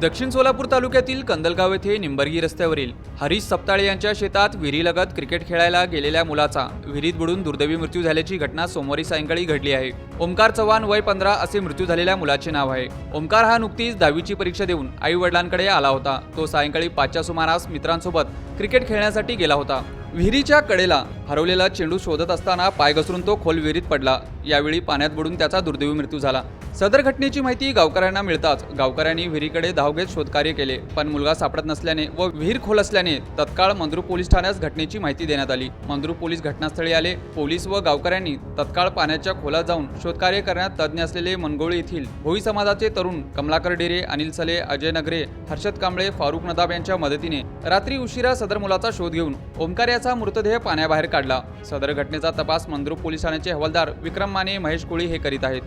दक्षिण सोलापूर तालुक्यातील कंदलगाव येथे निंबर्गी रस्त्यावरील हरीश सप्ताळे यांच्या शेतात विहिरीलगत क्रिकेट खेळायला गेलेल्या मुलाचा विहिरीत बुडून दुर्दैवी मृत्यू झाल्याची घटना सोमवारी सायंकाळी घडली आहे. ओमकार चव्हाण वय पंधरा असे मृत्यू झालेल्या मुलाचे नाव आहे. ओमकार हा नुकतीच दहावीची परीक्षा देऊन आई वडिलांकडे आला होता. तो सायंकाळी पाचच्या सुमारास मित्रांसोबत क्रिकेट खेळण्यासाठी गेला होता. विहिरीच्या कडेला हरवलेला चेंडू शोधत असताना पाय घसरून तो खोल विहिरीत पडला. यावेळी पाण्यात बुडून त्याचा दुर्दैवी मृत्यू झाला. सदर घटनेची माहिती गावकऱ्यांना मिळताच गावकऱ्यांनी विहिरीकडे धाव घेत शोधकार्य केले पण मुलगा सापडत नसल्याने व विहीर खोल असल्याने तत्काळ मंद्रू पोलीस ठाण्यास घटनेची माहिती देण्यात आली. मंद्रू पोलीस घटनास्थळी आले पोलीस व गावकऱ्यांनी तत्काळ पाण्याच्या खोलात जाऊन शोधकार्य करण्यात तज्ज्ञ असलेले मनगोळी येथील भोई समाजाचे तरुण कमलाकर डेरे अनिल सले अजय नगरे हर्षद कांबळे फारुख नदाब यांच्या मदतीने रात्री उशिरा सदर मुलाचा शोध घेऊन ओमकार याचा मृतदेह पाण्याबाहेर काढला. सदर घटनेचा तपास मंद्रू पोलीस ठाण्याचे हवालदार विक्रम माने महेश कोळी हे करीत आहेत.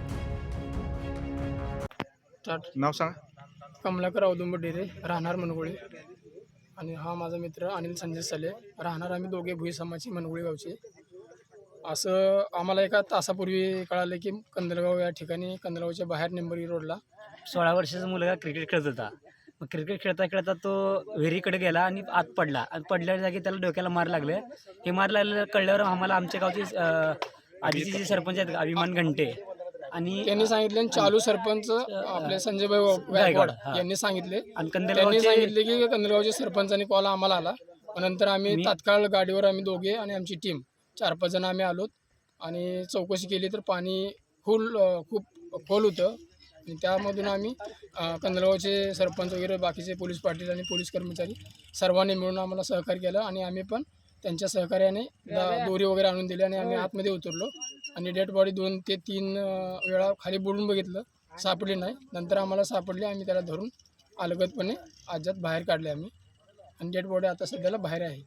नाव सांगा. कमलाकर औदुंब डेरे राहणार मनगोळी. आणि हा माझा मित्र अनिल संजय सले. राहणार आम्ही दोघे भुई समाजची मनगोळी गावचे. असं आम्हाला एका तासापूर्वी कळालं की कंदलगाव या ठिकाणी कंदलगावच्या बाहेर निंबरी रोडला सोळा वर्षाचा मुलगा क्रिकेट खेळत होता. मग क्रिकेट खेळता खेळता तो विहिरीकडे गेला आणि आत पडला. आणि पडल्या जागी त्याला डोक्याला मार लागले. हे मार लागले कळल्यावर आम्हाला आमच्या गावचे आधीचे जे सरपंच आहेत अभिमान घंटे आणि त्यांनी सांगितले चालू सरपंच आपले संजयभाई गायकवाड. यांनी सांगितले. आणि त्यांनी सांगितले की कंदलगावच्या सरपंचानी कॉल आम्हाला आला. नंतर आम्ही तात्काळ गाडीवर आम्ही दोघे आणि आमची टीम चार पाच जण आम्ही आलोत. आणि चौकशी केली तर पाणी फुल खूप खोल होतं. आणि त्यामधून आम्ही अं, कंदलगावचे सरपंच वगैरे बाकीचे पोलीस पाटील आणि पोलीस कर्मचारी सर्वांनी मिळून आम्हाला सहकार्य केलं आणि आम्ही पण त्यांच्या सहकार्याने दा- दोरी वगैरे आणून दिली आणि आम्ही आतमध्ये उतरलो. आणि डेड बॉडी दोन ते तीन वेळा खाली बुडून बघितलं. सापडली नाही. नंतर आम्हाला सापडली. आम्ही त्याला धरून अलगदपणे आजात बाहेर काढले आम्ही. आणि डेड बॉडी आता सध्याला बाहेर आहे.